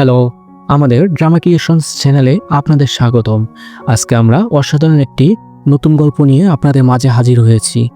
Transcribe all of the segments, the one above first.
Hello, আমাদের drama creations চ্যানেলে আপনাদের স্বাগতম। আজকে আমরা অসাধারণ একটি নতুন গল্প নিয়ে আপনাদের মাঝে হাজির হয়েছি।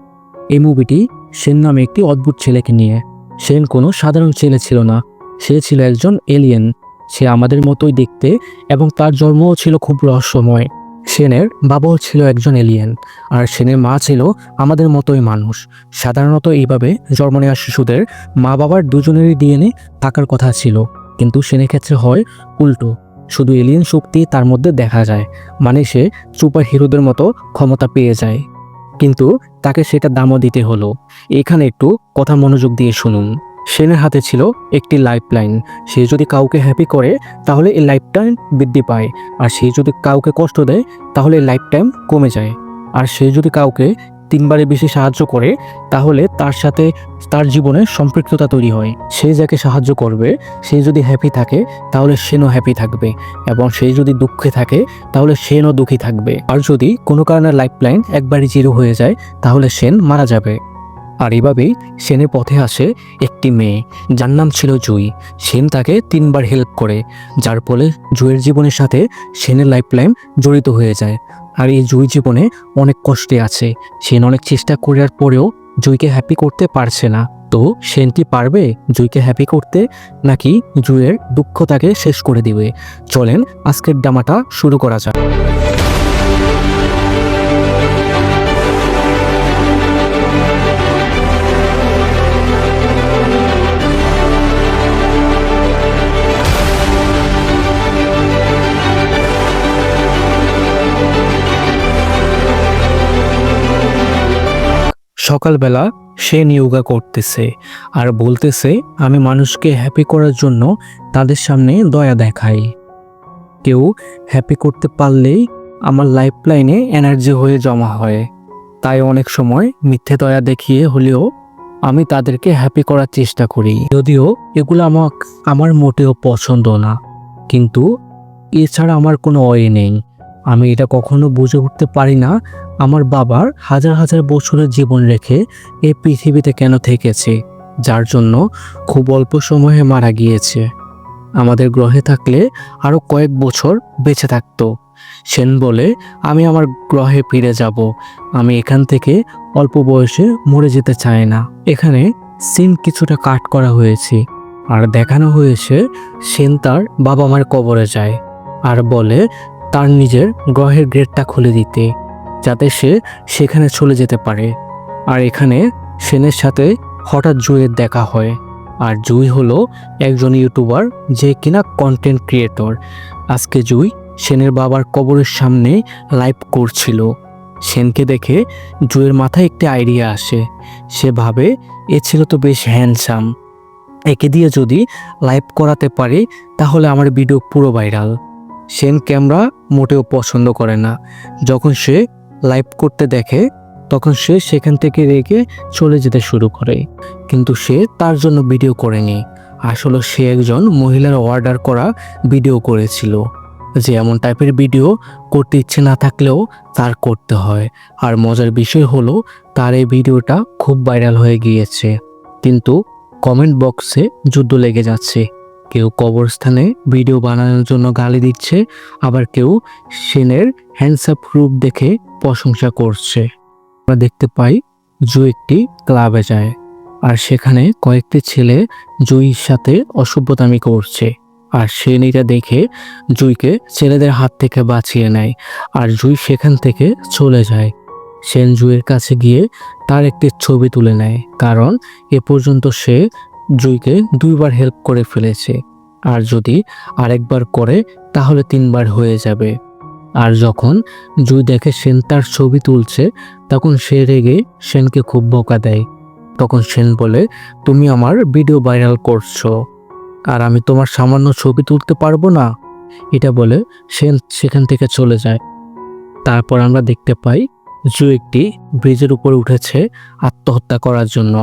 এই মুভিটি সেন নামে একটি অদ্ভুত ছেলেকে নিয়ে। সেন কোনো সাধারণ ছেলে ছিল না। সে ছিল একজন এলিয়েন সে আমাদের মতোই দেখতে এবং তার জন্মও ছিল খুব রহস্যময়। সেনের বাবাও ছিল একজন এলিয়েন আর সেনের মা ছিল আমাদের মতোই মানুষ। সাধারণত এইভাবে জন্ম নেওয়া শিশুদের মা বাবার দুজনেরই ডিএনএ থাকার কথা ছিল। কিন্তু সেনের ক্ষেত্রে হয় উল্টো। শুধু এলিয়েন শক্তি তার মধ্যে দেখা যায় মানে সে সুপার হিরোদের মতো ক্ষমতা পেয়ে যায়। কিন্তু তাকে সেটা দামও দিতে হলো। এখানে একটু কথা মনোযোগ দিয়ে শুনুন। সেনের হাতে ছিল একটি লাইফ লাইন সে যদি কাউকে হ্যাপি করে, তাহলে এই লাইফ টাইম বৃদ্ধি পায়। আর সে যদি কাউকে কষ্ট দেয়, তাহলে লাইফ টাইম কমে যায়। আর সে যদি কাউকে তিনবারের বেশি সাহায্য করে, তাহলে তার সাথে তার জীবনে সম্পৃক্ততা তৈরি হয়। সে যাকে সাহায্য করবে, সে যদি হ্যাপি থাকে, তাহলে সেনও হ্যাপি থাকবে। এবং সে যদি দুঃখে থাকে, তাহলে সেনও দুঃখী থাকবে। আর যদি কোনো কারণে লাইফ লাইন একবারই জিরো হয়ে যায়, তাহলে সেন মারা যাবে। আর এভাবেই সেনের পথে আসে একটি মেয়ে, যার নাম ছিল জুই। সেন তাকে তিনবার হেল্প করে, যার ফলে জুয়ের জীবনের সাথে সেনের লাইফ লাইন জড়িত হয়ে যায়। আর এই জুই জীবনে অনেক কষ্টে আছে। সেন অনেক চেষ্টা করার পরেও জুইকে হ্যাপি করতে পারছে না। তো সেনটি পারবে জুইকে হ্যাপি করতে? নাকি জুইয়ের দুঃখ তাকে শেষ করে দিবে? চলেন, আজকের ডামাটা শুরু করা যাক। সকালবেলা সে ইয়োগা করতেছে আর বলতেছে, আমি মানুষকে হ্যাপি করার জন্য তাদের সামনে দয়া দেখাই। কেউ হ্যাপি করতে পারলেই আমার লাইফ লাইনে এনার্জি হয়ে জমা হয়। তাই অনেক সময় মিথ্যে দয়া দেখিয়ে হলেও আমি তাদেরকে হ্যাপি করার চেষ্টা করি। যদিও এগুলো আমার আমার মোটেও পছন্দ না। কিন্তু এছাড়া আমার কোনো ওয়ে নেই। আমি এটা কখনো বুঝে উঠতে পারি না আমার বাবার হাজার হাজার বছরের জীবন রেখে এই পৃথিবীতে কেন থেকেছে, যার জন্য খুব অল্প সময়ে মারা গিয়েছে। আমাদের গ্রহে থাকলে আরও কয়েক বছর বেঁচে থাকতো। সেন বলে, আমি আমার গ্রহে ফিরে যাব। আমি এখান থেকে অল্প বয়সে মরে যেতে চাই না। এখানে সিন কিছুটা কাট করা হয়েছে। আর দেখানো হয়েছে, সেন তার বাবা মার কবরে যায়। আর বলে, তার নিজের গ্রহের গ্রেডটা খুলে দিতে। যাতে সে সেখানে চলে যেতে পারে। আর এখানে সেনের সাথে হঠাৎ জুইয়ের দেখা হয়। আর জুই হলো একজন ইউটিউবার যে কিনা কন্টেন্ট ক্রিয়েটর আজকে জুই সেনের বাবার কবরের সামনে লাইভ করছিল। সেনকে দেখে জুয়ের মাথায় একটি আইডিয়া আসে। সে ভাবে, এ ছিল তো বেশ হ্যান্ডসাম একে দিয়ে যদি লাইভ করাতে পারি, তাহলে আমার ভিডিও পুরো ভাইরাল সেন ক্যামেরা মোটেও পছন্দ করে না। যখন সে লাইভ করতে দেখে তখন সে সেখান থেকে রেখে চলে যেতে শুরু করে। কিন্তু সে তার জন্য ভিডিও করেনি। আসলে সে একজন মহিলার অর্ডার করা ভিডিও করেছিল। যে এমন টাইপের ভিডিও করতে ইচ্ছে না থাকলেও তার করতে হয়। আর মজার বিষয় হলো, তার এই ভিডিওটা খুব ভাইরাল হয়ে গিয়েছে। কিন্তু কমেন্ট বক্সে যুদ্ধ লেগে যাচ্ছে। কেউ কবরস্থানে ভিডিও বানানোর জন্য গালি দিচ্ছে, আবার কেউ সেনের হ্যান্ডসাপ রূপ দেখে প্রশংসা করছে। আমরা দেখতে পাই জু একটি ক্লাবে যায় আর সেখানে কয়েকটি ছেলে জুইর সাথে অসভ্যতামি করছে। আর সেন এটা দেখে জুইকে ছেলেদের হাত থেকে বাঁচিয়ে নেয় আর জুই সেখান থেকে চলে যায়। সেন জুইয়ের কাছে গিয়ে তার একটি ছবি তুলে নেয়, কারণ এ পর্যন্ত সে জুইকে দুইবার হেল্প করে ফেলেছে। আর যদি আরেকবার করে, তাহলে তিনবার হয়ে যাবে। আর যখন জুই দেখে সেন তার ছবি তুলছে, তখন সে রেগে সেনকে খুব বোকা দেয়। তখন সেন বলে, তুমি আমার ভিডিও ভাইরাল করছ, আর আমি তোমার সামান্য ছবি তুলতে পারব না। এটা বলে সেন সেখান থেকে চলে যায়। তারপর আমরা দেখতে পাই জু একটি ব্রিজের উপরে উঠেছে আত্মহত্যা করার জন্য,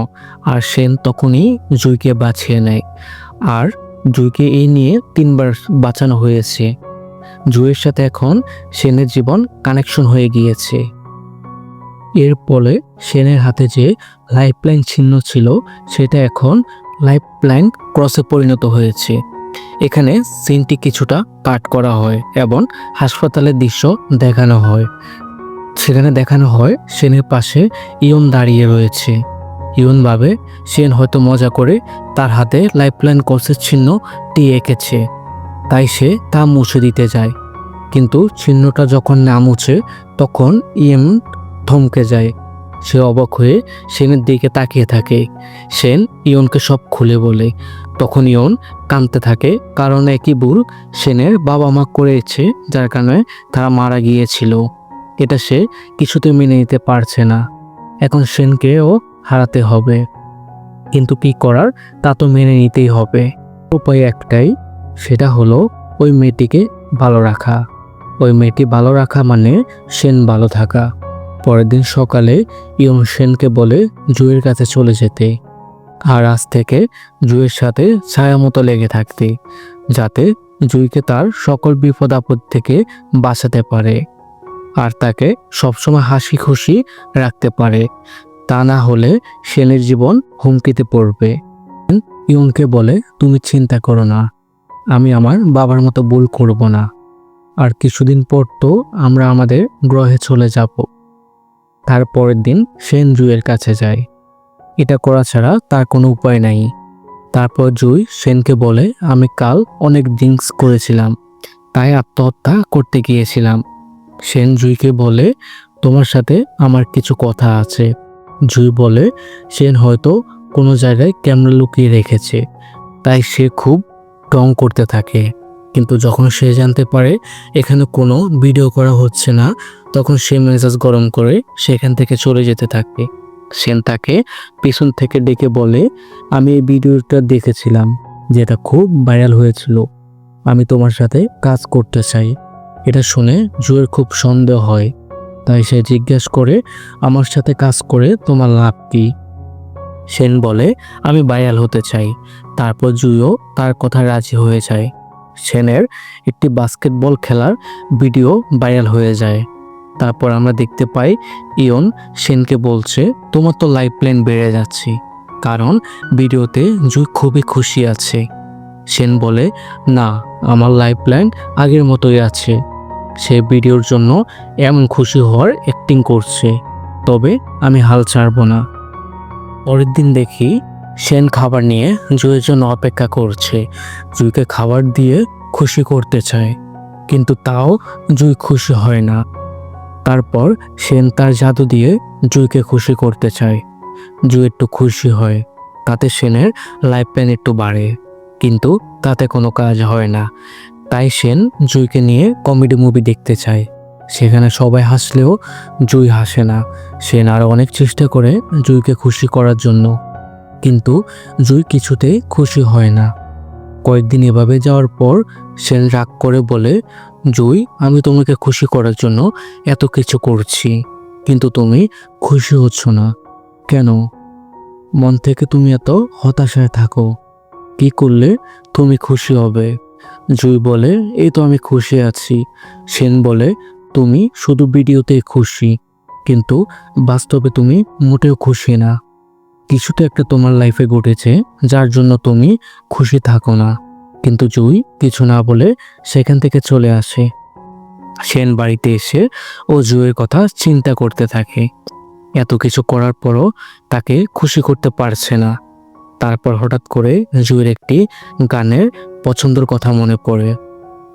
আর সেন তখনই জুইকে বাঁচিয়ে নেয়। আর জুইকে এই নিয়ে তিনবার বাঁচানো হয়েছে। জুয়ের সাথে এখন সেনের জীবন কানেকশন হয়ে গিয়েছে। এর ফলে সেনের হাতে যে লাইফ লাইন ছিন্ন ছিল, সেটা এখন লাইফ লাইন ক্রসে পরিণত হয়েছে। এখানে সিনটি কিছুটা কাট করা হয় এবং হাসপাতালের দৃশ্য দেখানো হয়। সেখানে দেখানো হয় সেনের পাশে ইয়ন দাঁড়িয়ে রয়েছে। ইয়ন ভাবে সেন হয়তো মজা করে তার হাতে লাইফলাইন কোর্সের চিহ্ন টি এঁকেছে। তাই সে তা মুছে দিতে যায়। কিন্তু চিহ্নটা যখন না মুছে, তখন ইয়েম থমকে যায়। সে অবাক হয়ে সেনের দিকে তাকিয়ে থাকে। সেন ইয়নকে সব খুলে বলে। তখন ইয়ন কাঁদতে থাকে, কারণ একই ভুল সেনের বাবা মা করেছে, যার কারণে তারা মারা গিয়েছিল। এটা সে কিছুতে মেনে নিতে পারছে না। এখন সেনকেও হারাতে হবে। কিন্তু কি করার, তা তো মেনে নিতেই হবে। উপায় একটাই সেটা হলো ওই মেয়েটিকে ভালো রাখা। ওই মেয়েটি ভালো রাখা মানে সেন ভালো থাকা। পরের দিন সকালে ইয়ং সেনকে বলে জুয়ের কাছে চলে যেতে। আর আজ থেকে জুয়ের সাথে ছায়া মতো লেগে থাকতে, যাতে জুইকে তার সকল বিপদ আপদ থেকে বাঁচাতে পারে। আর তাকে সবসময় হাসি খুশি রাখতে পারে। তা না হলে সেনের জীবন হুমকিতে পড়বে। ইয়ংকে বলে, তুমি চিন্তা করো না। আমি আমার বাবার মতো ভুল করব না। আর কিছুদিন পর তো আমরা আমাদের গ্রহে চলে যাব। তারপরের দিন সেন জুইয়ের কাছে যায়। এটা করা ছাড়া তার কোনো উপায় নাই। তারপর জুই সেনকে বলে, আমি কাল অনেক ড্রিঙ্কস করেছিলাম, তাই আত্মহত্যা করতে গিয়েছিলাম। সেন জুইকে বলে, তোমার সাথে আমার কিছু কথা আছে। জুই বলে, সেন হয়তো কোনো জায়গায় ক্যামেরা লুকিয়ে রেখেছে, তাই সে খুব টং করতে থাকে। কিন্তু যখন সে জানতে পারে এখানে কোনো ভিডিও করা হচ্ছে না, তখন সে মেজাজ গরম করে সেখান থেকে চলে যেতে থাকে। সেন তাকে পিছন থেকে ডেকে বলে, আমি এই ভিডিওটা দেখেছিলাম, যেটা খুব ভাইরাল হয়েছিল। আমি তোমার সাথে কাজ করতে চাই। এটা শুনে জুয়ের খুব সন্দেহ হয়। তাই সে জিজ্ঞেস করে, আমার সাথে কাজ করে তোমার লাভ কি? সেন বলে, আমি ভাইরাল হতে চাই। তারপর জুইও তার কথা রাজি হয়ে যায়। সেনের একটি বাস্কেটবল খেলার ভিডিও ভাইরাল হয়ে যায়। তারপর আমরা দেখতে পাই, ইয়ন সেনকে বলছে, তোমার তো লাইফ প্ল্যান বেড়ে যাচ্ছে। কারণ ভিডিওতে জুই খুবই খুশি আছে সেন বলে, না, আমার লাইফ প্ল্যান আগের মতোই আছে। সে ভিডিওর জন্য এমন খুশি হওয়ার অ্যাক্টিং করছে। তবে আমি হাল ছাড়ব না। পরের দিন দেখি সেন খাবার নিয়ে জুয়ের জন্য অপেক্ষা করছে। জুইকে খাবার দিয়ে খুশি করতে চায়, কিন্তু তাও জুই খুশি হয় না। তারপর সেন তার জাদু দিয়ে জুইকে খুশি করতে চায়। জুই একটু খুশি হয়, তাতে সেনের লাইফ প্যান একটু বাড়ে, কিন্তু তাতে কোনো কাজ হয় না। তাই সেন জুইকে নিয়ে কমেডি মুভি দেখতে চায়। সেখানে সবাই হাসলেও জুই হাসে না। সেন আরও অনেক চেষ্টা করে জুইকে খুশি করার জন্য। কিন্তু জুই কিছুতেই খুশি হয় না। কয়েকদিন এভাবে যাওয়ার পর সেন রাগ করে বলে, জুই, আমি তোমাকে খুশি করার জন্য এত কিছু করছি, কিন্তু তুমি খুশি হচ্ছ না। কেন? মন থেকে তুমি এত হতাশায় থাকো। কি করলে তুমি খুশি হবে? জুই বলে, এই তো আমি খুশি আছি। সেন বলে তুমি শুধু ভিডিওতে খুশি, কিন্তু বাস্তবে তুমি মোটেও খুশি না। কিছু তো একটা তোমার লাইফে ঘটেছে, যার জন্য তুমি খুশি থাকো না। কিন্তু জুই কিছু না বলে সেখান থেকে চলে আসে। সেন বাড়িতে এসে ও জুয়ের কথা চিন্তা করতে থাকে। এত কিছু করার পরও তাকে খুশি করতে পারছে না। তারপর হঠাৎ করে জুয়ের একটি গানের পছন্দের কথা মনে পড়ে।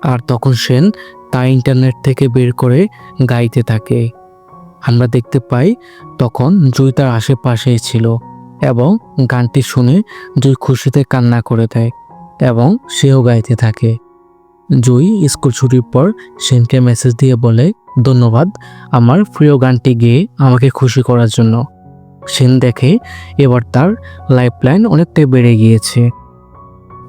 আর তখন সেন তা ইন্টারনেট থেকে বের করে গাইতে থাকে। আমরা দেখতে পাই তখন জুই তার আশেপাশেই ছিল এবং গানটি শুনে জুই খুশিতে কান্না করে দেয় এবং সেও গাইতে থাকে। জুই স্কুল ছুটির পর সেনকে মেসেজ দিয়ে বলে, ধন্যবাদ আমার প্রিয় গানটি গেয়ে আমাকে খুশি করার জন্য। সেন দেখে এবার তার লাইফ লাইন অনেকটাই বেড়ে গিয়েছে।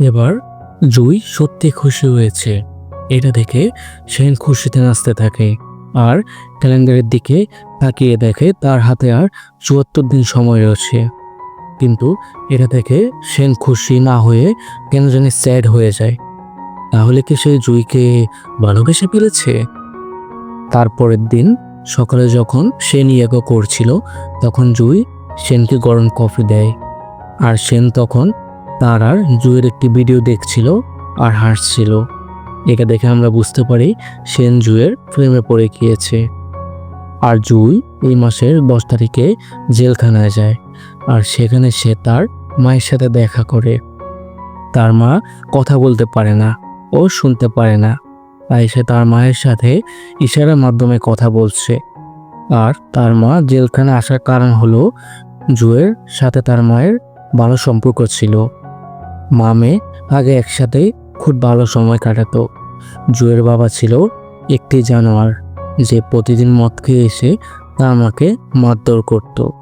এবার জুই সত্যি খুশি হয়েছে। এটা দেখে সেন খুশিতে নাচতে থাকে আর ক্যালেন্ডারের দিকে তাকিয়ে দেখে তার হাতে আর চুয়াত্তর দিন সময় রয়েছে। কিন্তু এটা দেখে সেন খুশি না হয়ে কেন জানি স্যাড হয়ে যায়। তাহলে কি সে জুইকে ভালোবেসে ফেলেছে? তারপরের দিন সকালে যখন সেন ইয়াগো করছিল, তখন জুই সেনকে গরম কফি দেয়। আর সেন তখন তার আর জুয়ের একটি ভিডিও দেখছিল আর হাসছিল। এটা দেখে আমরা বুঝতে পারি সেন জুয়ের প্রেমে পড়ে গিয়েছে। আর জুই এই মাসের দশ তারিখে জেলখানায় যায় আর সেখানে সে তার মায়ের সাথে দেখা করে। তার মা কথা বলতে পারে না ও শুনতে পারে না। তাই সে তার মায়ের সাথে ইশারার মাধ্যমে কথা বলছে। আর তার মা জেলখানে আসার কারণ হলো জুয়ের সাথে তার মায়ের ভালো সম্পর্ক ছিল। মামে আগে একসাথেই খুব ভালো সময় কাটাতো। জুয়ের বাবা ছিল একটি জানোয়ার যে প্রতিদিন মদ খেয়ে এসে তা আমাকে মারধর করতো।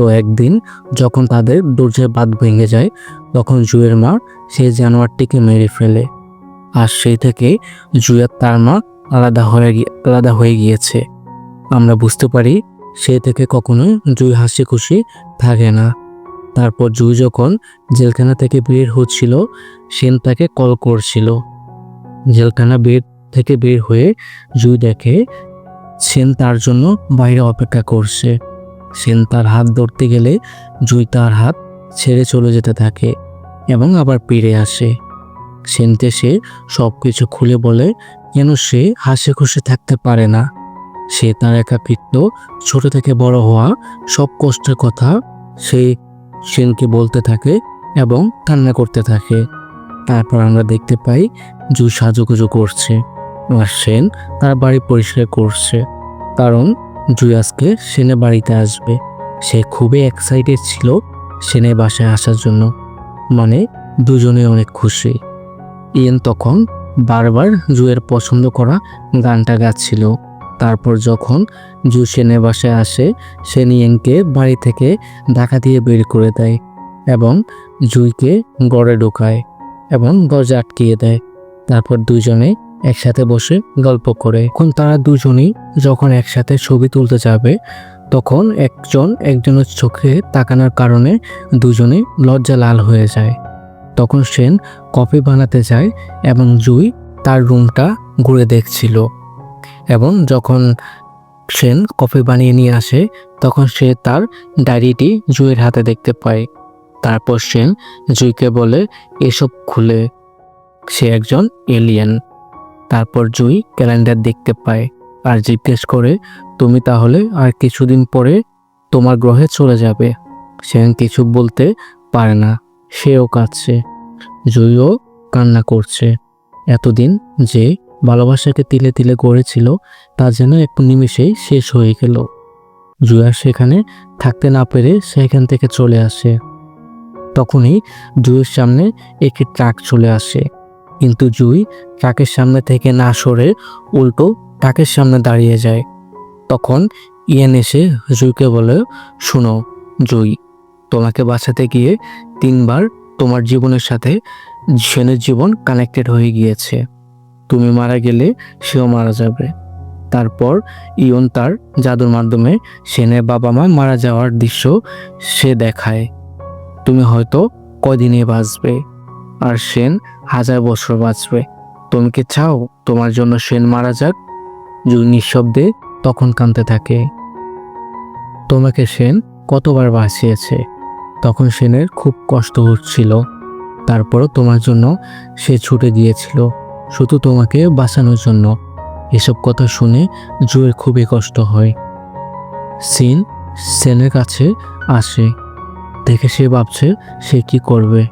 তো একদিন যখন তাদের দরজার বাদ ভেঙে যায়, তখন জুয়ের মা সেই জানোয়ারটিকে মেরে ফেলে। আর সেই থেকে জুয়ের তার মা আলাদা হয়ে গিয়ে আলাদা হয়ে গিয়েছে। আমরা বুঝতে পারি সে থেকে কখনোই জুই হাসি খুশি থাকে না। তারপর জুই যখন জেলখানা থেকে বের হচ্ছিল, সেন তাকে কল করছিল। জেলখানা বের, থেকে বের হয়ে জুই দেখে সেন তার জন্য বাইরে অপেক্ষা করছে। সেন তার হাত ধরতে গেলে জুই তার হাত ছেড়ে চলে যেতে থাকে এবং আবার ফিরে আসে। সেনতে সে সব কিছু খুলে বলে যেন সে হাসি খুশি থাকতে পারে না? সে তার একাকিত্ব, ছোট থেকে বড় হওয়া সব কষ্টের কথা সে সেনকে বলতে থাকে এবং কান্না করতে থাকে। তারপর আমরা দেখতে পাই জু সাজুগুজু করছে। আর সেন তার বাড়ি পরিষ্কার করছে। কারণ জুই আজকে সেনের বাড়িতে আসবে। সে খুবই এক্সাইটেড ছিল সেনের বাসায় আসার জন্য। মানে দুজনে অনেক খুশি। ইয়েন তখন বারবার জুয়ের পছন্দ করা গানটা গাচ্ছিল। তারপর যখন জু সেনের বাসায় আসে, সে নিয়েনকে বাড়ি থেকে ঢাকা দিয়ে বের করে দেয় এবং জুইকে গড়ে ঢোকায় এবং দরজা আটকিয়ে দেয়। তারপর দুজনে একসাথে বসে গল্প করে। এখন তারা দুজনেই যখন একসাথে ছবি তুলতে যাবে, তখন একজন একজনের চোখে তাকানোর কারণে দুজনে লজ্জা লাল হয়ে যায়। তখন সেন কফি বানাতে যায় এবং জুই তার রুমটা ঘুরে দেখছিল। এবং যখন সেন কফি বানিয়ে নিয়ে আসে, তখন সে তার ডায়েরিটি জুইয়ের হাতে দেখতে পায়। তারপর সেন জুইকে বলে, এসব খুলে। সে একজন এলিয়েন। তারপর জুই ক্যালেন্ডার দেখতে পায় আর জিজ্ঞেস করে, তুমি তাহলে আর কিছুদিন পরে তোমার গ্রহে চলে যাবে? সেন কিছু বলতে পারে না, সেও কাঁদছে। জুইও কান্না করছে। এতদিন যে ভালোবাসাকে তিলে তিলে গড়েছিল, তা যেন এক নিমিষেই শেষ হয়ে গেল। জুয়ার সেখানে থাকতে না পেরে সেখান থেকে চলে আসে। তখনই জুইয়ের সামনে একটি ট্রাক চলে আসে। কিন্তু জুই ট্রাকের সামনে থেকে না সরে উল্টো ট্রাকের সামনে দাঁড়িয়ে যায়। তখন ইয়েন এসে জুইকে বলে, শুনো জুই, তোমাকে বাঁচাতে গিয়ে তিনবার তোমার জীবনের সাথে সেনের জীবন কানেক্টেড হয়ে গিয়েছে। তুমি মারা গেলে সেও মারা যাবে। তারপর ইয়ন তার জাদুর মাধ্যমে সেনের বাবা মা মারা যাওয়ার দৃশ্য সে দেখায়। তুমি হয়তো কদিনে বাঁচবে। আর সেন হাজার বছর বাঁচবে। তুমি কি চাও তোমার জন্য সেন মারা যাক? জুই নিঃশব্দে তখন কাঁদতে থাকে। তোমাকে সেন কতবার বাঁচিয়েছে? তখন সেনের খুব কষ্ট হচ্ছিল। তারপরও তোমার জন্য সে ছুটে গিয়েছিল। শুধু তোমাকে বাঁচানোর জন্য। এসব কথা শুনে জুয়ের খুবই কষ্ট হয়। সিন সেনের কাছে আসে। দেখে সে ভাবছে সে কি করবে।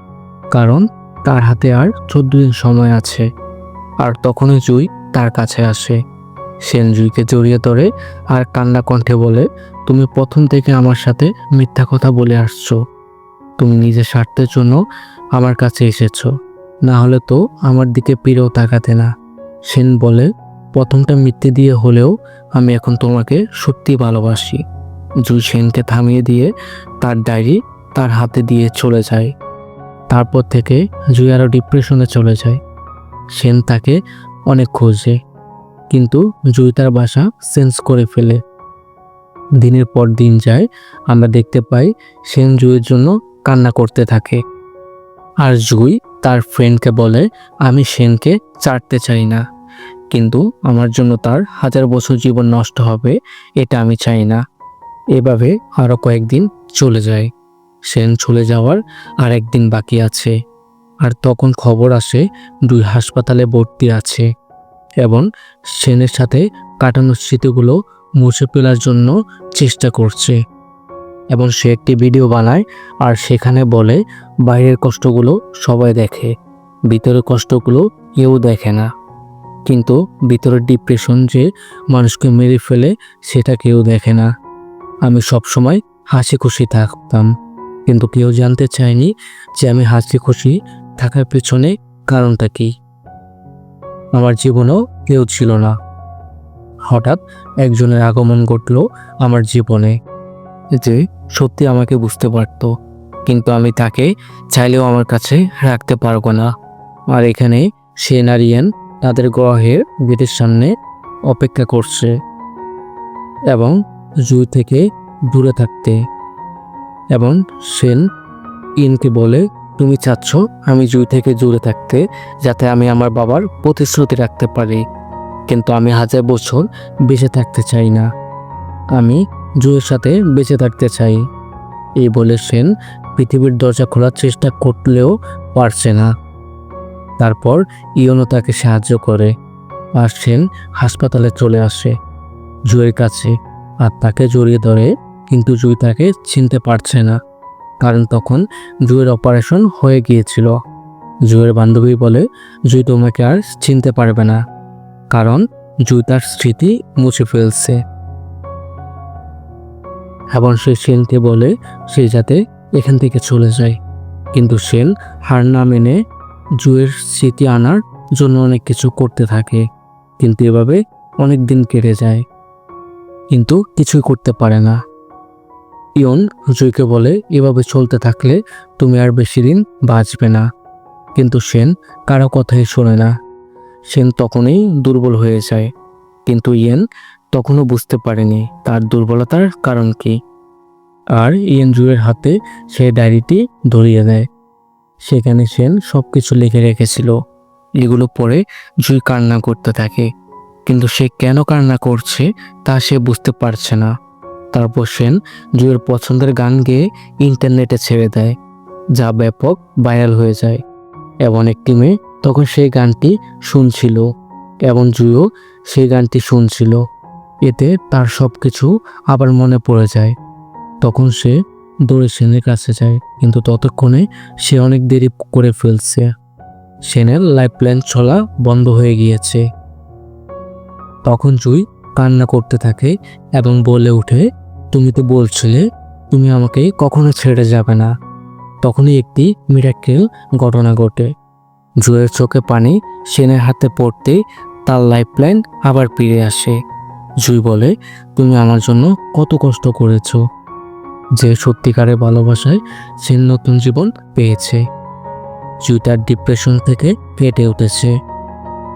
কারণ তার হাতে আর চোদ্দ দিন সময় আছে। আর তখনই জুই তার কাছে আসে। সেন জুইকে জড়িয়ে ধরে আর কান্না কণ্ঠে বলে, তুমি প্রথম থেকে আমার সাথে মিথ্যা কথা বলে আসছো। তুমি নিজের স্বার্থের জন্য আমার কাছে এসেছ। না হলে তো আমার দিকে পিড়েও তাকাতে না। সেন বলে, প্রথমটা মিথ্যে দিয়ে হলেও আমি এখন তোমাকে সত্যি ভালোবাসি। জুই সেনকে থামিয়ে দিয়ে তার ডায়েরি তার হাতে দিয়ে চলে যায়। তারপর থেকে জুই আরও ডিপ্রেশনে চলে যায়। সেন তাকে অনেক খোঁজে, কিন্তু জুই তার বাসা সেন্স করে ফেলে। দিনের পর দিন যায়, আমরা দেখতে পাই সেন জুইয়ের জন্য কান্না করতে থাকে। আর জুই তার ফ্রেন্ডকে বলে, আমি সেনকে চাটতে চাই না, কিন্তু আমার জন্য তার হাজার বছর জীবন নষ্ট হবে, এটা আমি চাই না। এভাবে আরও কয়েকদিন চলে যায়। সেন চলে যাওয়ার আর একদিন বাকি আছে। আর তখন খবর আসে দুই হাসপাতালে ভর্তি আছে এবং সেনের সাথে কাটানো স্মৃতিগুলো মুছে ফেলার জন্য চেষ্টা করছে। এবং সে একটি ভিডিও বানায় আর সেখানে বলে, বাইরের কষ্টগুলো সবাই দেখে, ভিতরের কষ্টগুলো কেউ দেখে না। কিন্তু ভিতরের ডিপ্রেশন যে মানুষকে মেরে ফেলে, সেটা কেউ দেখে না। আমি সবসময় হাসি খুশি থাকতাম। কিন্তু কেউ জানতে চায়নি যে আমি হাসি খুশি থাকার পেছনে কারণটা কি। আমার জীবনেও কেউ ছিল না। হঠাৎ একজনের আগমন ঘটলো আমার জীবনে যে সত্যি আমাকে বুঝতে পারত, কিন্তু আমি তাকে চাইলেও আমার কাছে রাখতে পারব না। আর এখানে সে নারিয়েন তাদের গ্রহের গেটের সামনে অপেক্ষা করছে এবং জু থেকে দূরে থাকতে এবং সেন ইনকে বলে, তুমি চাচ্ছ আমি জুই থেকে দূরে থাকতে, যাতে আমি আমার বাবার প্রতিশ্রুতি রাখতে পারি। কিন্তু আমি হাজার বছর বেঁচে থাকতে চাই না। আমি জুয়ের সাথে বেঁচে থাকতে চাই। এই বলে সেন পৃথিবীর দরজা খোলার চেষ্টা করলেও পারছে না। তারপর ইয়নো তাকে সাহায্য করে আর সেন হাসপাতালে চলে আসে জুয়ের কাছে আর তাকে জড়িয়ে ধরে কিন্তু জুই তাকে চিনতে পারছে না, কারণ তখন জুয়ের অপারেশন হয়ে গিয়েছিল। জুয়ের বান্ধবী বলে, জুই তোমাকে আর চিনতে পারবে না, কারণ জুই তার স্মৃতি মুছে ফেলছে। এবং সে সেনকে বলে, সে যাতে এখান থেকে চলে যায়। কিন্তু সেন হার না মেনে জুয়ের স্মৃতি আনার জন্য অনেক কিছু করতে থাকে, কিন্তু এভাবে অনেক দিন কেটে যায়। কিন্তু কিছুই করতে পারে না। ইয়ন জুইকে বলে, এভাবে চলতে থাকলে তুমি আর বেশি দিন বাঁচবে না। কিন্তু সেন কারও কথাই শোনে না। সেন তখনই দুর্বল হয়ে যায়। কিন্তু ইয়েন তখনও বুঝতে পারেনি তার দুর্বলতার কারণ কি। আর ইয়েন জুয়ের হাতে সে ডায়েরিটি ধরিয়ে দেয়। সেখানে সেন সব কিছু লিখে রেখেছিল। এগুলো পড়ে জুই কান্না করতে থাকে। কিন্তু সে কেন কান্না করছে তা সে বুঝতে পারছে না। তারপর সেন জুয়ের পছন্দের গান গেয়ে ইন্টারনেটে ছেড়ে দেয়, যা ব্যাপক ভাইরাল হয়ে যায়। এবং একটি মেয়ে তখন সেই গানটি শুনছিল, এবং জুইও সেই গানটি শুনছিল। এতে তার সব কিছু আবার মনে পড়ে যায়। তখন সে দৌড়ে সেনের কাছে যায়, কিন্তু ততক্ষণে সে অনেক দেরি করে ফেলছে। সেনের লাইফ প্ল্যান চলা বন্ধ হয়ে গিয়েছে। তখন জুই কান্না করতে থাকে এবং বলে ওঠে, তুমি তো বলছিলে, তুমি আমাকে কখনো ছেড়ে যাবে না। তখনই একটি মিরাক্কেল ঘটনা ঘটে। জুয়ের চোখে পানি সেনের হাতে পড়তে তার লাইফ লাইন আবার ফিরে আসে। জুই বলে, তুমি আমার জন্য কত কষ্ট করেছ। যে সত্যিকারে ভালোবাসায় সে নতুন জীবন পেয়েছে। জুই তার ডিপ্রেশন থেকে কেটে উঠেছে।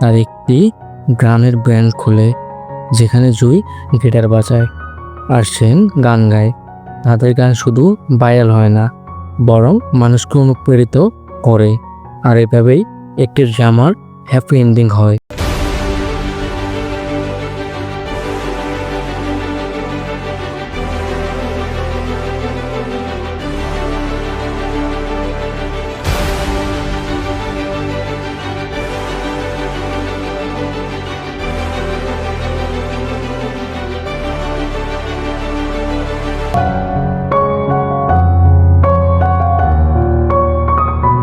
তার একটি গ্রামের ব্যান্ড খোলে। যেখানে জুই গিটার বাজায় আর সেন গান গায়। তাদের গান শুধু ভাইরাল হয় না, বরং মানুষকে অনুপ্রেরিত করে। আর এভাবেই একটি ড্রামার হ্যাপি এন্ডিং হয়।